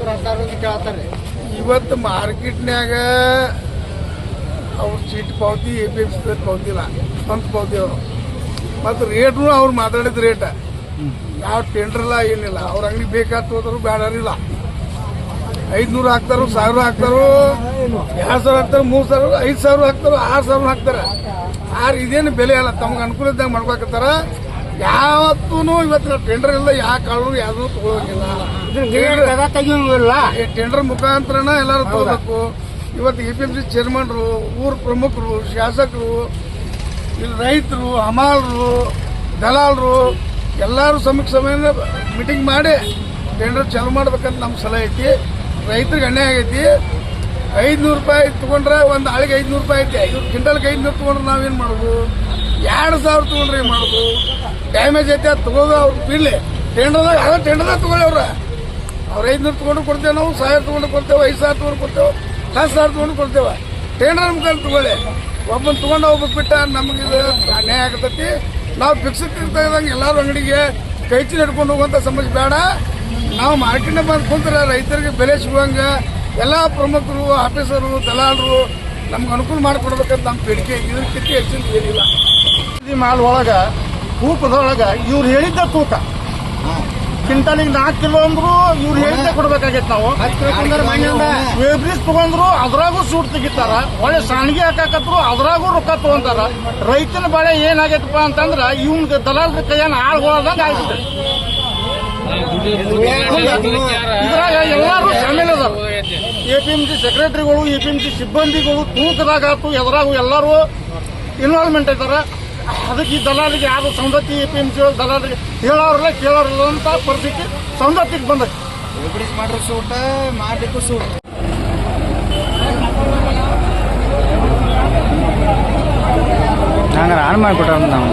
ಹತ್ತಾರು ಅಂತ ಇವತ್ತು ಮಾರ್ಕೆಟ್ನ್ಯಾಗ ಅವ್ರ ಸಿಟ್ ಪಾವತಿ ಎ ಪಿ ಎಂ ಸಿ ಪಾವತಿಲ್ಲ. ಸ್ವಂತ ಪಾವತಿ ಅವರು. ಮತ್ತು ರೇಟ್ನು ಅವ್ರು ಮಾತಾಡಿದ ರೇಟ ಯಾವ ಟೆಂಡ್ರಲ್ಲ ಏನಿಲ್ಲ. ಅವ್ರ ಅಂಗಡಿ ಬೇಕಾದ ಹೋದ್ರು ಬೇಡರಿಲ್ಲ ಐದ್ನೂರು ಹಾಕ್ತಾರೋ, ಸಾವಿರ ಹಾಕ್ತಾರೋ, ಎರಡು ಸಾವಿರ ಹಾಕ್ತಾರೋ, ಮೂರು ಸಾವಿರ, ಐದು ಸಾವಿರ ಹಾಕ್ತಾರೋ, ಆರು ಸಾವಿರ ಹಾಕ್ತಾರೆ. ಆರು ಇದೇನು ಬೆಲೆ ಅಲ್ಲ. ತಮ್ಗೆ ಅನುಕೂಲ ಇದ್ದಂಗೆ ಮಾಡ್ಕೊಕತ್ತಾರ ಯಾವತ್ತೂ ಇವತ್ತಿನ ಟೆಂಡರ್ ಇಲ್ಲ ಯಾವ ಕಾಳು ಯಾವುದೂ ತಗೊಳಂಗಿಲ್ಲ. ಟೆಂಡರ್ ಮುಖಾಂತರನ ಎಲ್ಲರೂ ತಗೋಬೇಕು. ಇವತ್ತು ಎ ಪಿ ಎಂ ಸಿ ಚೇರ್ಮನ್ರು ಊರ್ ಪ್ರಮುಖರು ಶಾಸಕರು ಇಲ್ಲಿ ರೈತರು ಹಮಾಲರು ದಲಾಲರು ಎಲ್ಲರೂ ಸಮಕ್ಷ ಮೀಟಿಂಗ್ ಮಾಡಿ ಟೆಂಡರ್ ಚಾಲು ಮಾಡ್ಬೇಕಂತ ನಮ್ಮ ಸಲಹೆ ಐತಿ. ರೈತರಿಗೆ ಅನ್ಯಾಯ ಆಗೈತಿ. ಐದುನೂರು ರೂಪಾಯಿ ತಗೊಂಡ್ರೆ ಒಂದು ಆಳಿಗೆ ಐದ್ನೂರು ರೂಪಾಯಿ ಐತಿ. ಇವ್ರು ಕ್ವಿಂಟಲ್ಗೆ ಐದುನೂರು ತಗೊಂಡ್ರೆ ನಾವೇನು ಮಾಡೋದು? ಎರಡು ಸಾವಿರ ತಗೊಂಡ್ರೆ ಏನು ಮಾಡೋದು? ಡ್ಯಾಮೇಜ್ ಐತೆ ಅದು ತಗೋದು ಅವ್ರು ಬಿಡ್ಲಿ. ಟೆಂಡರ್ದಾಗ ಅದ ಟೆಂಡರ್ದಾಗ ತಗೊಳ್ಳಿ ಅವ್ರ. ಅವ್ರ ಐದ್ನೂರು ತಗೊಂಡು ಕೊಡ್ತೇವೆ ನಾವು, ಸಾವಿರ ತಗೊಂಡು ಕೊಡ್ತೇವೆ, ಐದು ಸಾವಿರ ತಗೊಂಡು ಕೊಡ್ತೇವೆ, ಹತ್ತು ಸಾವಿರ ತಗೊಂಡು ಕೊಡ್ತೇವೆ. ಟೆಂಡರ್ ಮುಖಾಂತರ ತಗೊಳ್ಳಿ. ಒಬ್ಬನ್ ತೊಗೊಂಡು ಹೋಗ್ಬೇಕು ಬಿಟ್ಟ ನಮಗೆ ಇದು ಅನ್ಯಾಯ ಆಗತೈತಿ. ನಾವು ಫಿಕ್ಸಿಟ್ ಇರ್ತಾ ಇದ್ದಂಗೆ ಎಲ್ಲರೂ ಅಂಗಡಿಗೆ ಕೈಚಿ ನಡ್ಕೊಂಡು ಹೋಗುವಂಥ ಸಮಸ್ಯೆ ಬೇಡ. ನಾವು ಮಾರ್ಕೆಟ್ನ ಬಂದು ಕುಂತ್ರೆ ರೈತರಿಗೆ ಬೆಲೆ ಸಿಗುವಂಗ ಎಲ್ಲ ಪ್ರಮುಖರು ಆಫೀಸರು ದಲಾಲರು ನಮ್ಗೆ ಅನುಕೂಲ ಮಾಡಿಕೊಡ್ಬೇಕಂತ ನಮ್ಮ ಬೇಡಿಕೆ. ಇದಕ್ಕಿಂತ ಹೆಚ್ಚಿನ ಏನಿಲ್ಲ. ಮಾಲ್ ಒಳಗೆ, ತೂಕದೊಳಗೆ ಇವ್ರು ಹೇಳಿದ್ದ ತೂಕ. ಕ್ವಿಂಟಲಿಗೆ ನಾಲ್ಕು ಕಿಲೋ ಅಂದ್ರು ಇವ್ರು ಹೇಳಿದ್ದೆ ಕೊಡ್ಬೇಕಾಗೈತೆ ನಾವು. ವೇಬ್ರಿಸ್ ತಗೊಂಡ್ರು ಅದ್ರಾಗೂ ಸೂಟ್ ತೆಗಿತಾರ. ಒಳ್ಳೆ ಸಾಣಿಗೆ ಹಾಕಾಕತ್ರು ಅದ್ರಾಗೂ ರೊಕ್ಕ ತಗೊಂತಾರ. ರೈತನ ಬಾಳೆ ಏನಾಗೈತಪ್ಪ ಅಂತಂದ್ರ ಇವ್ನ ದಲಾಲ್ರ ಕೈಯನ್ನ ಆಳ್ಗೊಳದಂಗ ಆಗುತ್ತೆ ಇದ್ರಾಗ ಎಲ್ಲಾರು ಶಾಮೀಲ್ ಅದಾರ. ಎ ಪಿ ಎಂ ಸಿ ಸೆಕ್ರೆಟರಿಗಳು ಎಪಿಎಂಸಿ ಪಿ ಎಂ ಸಿ ಸಿಬ್ಬಂದಿಗಳು ತೂಕದಾಗ ಆತು ಎದ್ರಾಗು ಎಲ್ಲರೂ ಇನ್ವಾಲ್ವ್ಮೆಂಟ್ ಇದಾರ. ಅದಕ್ಕೆ ಈ ದಲಾಲಿಗೆ ಯಾರು Saundatti A P M C ದಲಾಲಿಗೆ ಹೇಳೋರಲ್ಲ ಕೇಳೋರಲ್ಲ ಅಂತ ಪರಿಸ್ಥಿತಿ ಸೌಂದತ್ತಿಗೆ ಬಂದೈತಿ. ವೆಬ್ರಿಸ್ ಮಾಡ್ರ ಸೂಟ ಮಾಡ್ಲಿಕ್ಕೂ ಸೂಟ್. ಹಂಗಾರೆ ಆನ್ ಮಾಡಿಕೊಟ್ರ ನಾವು.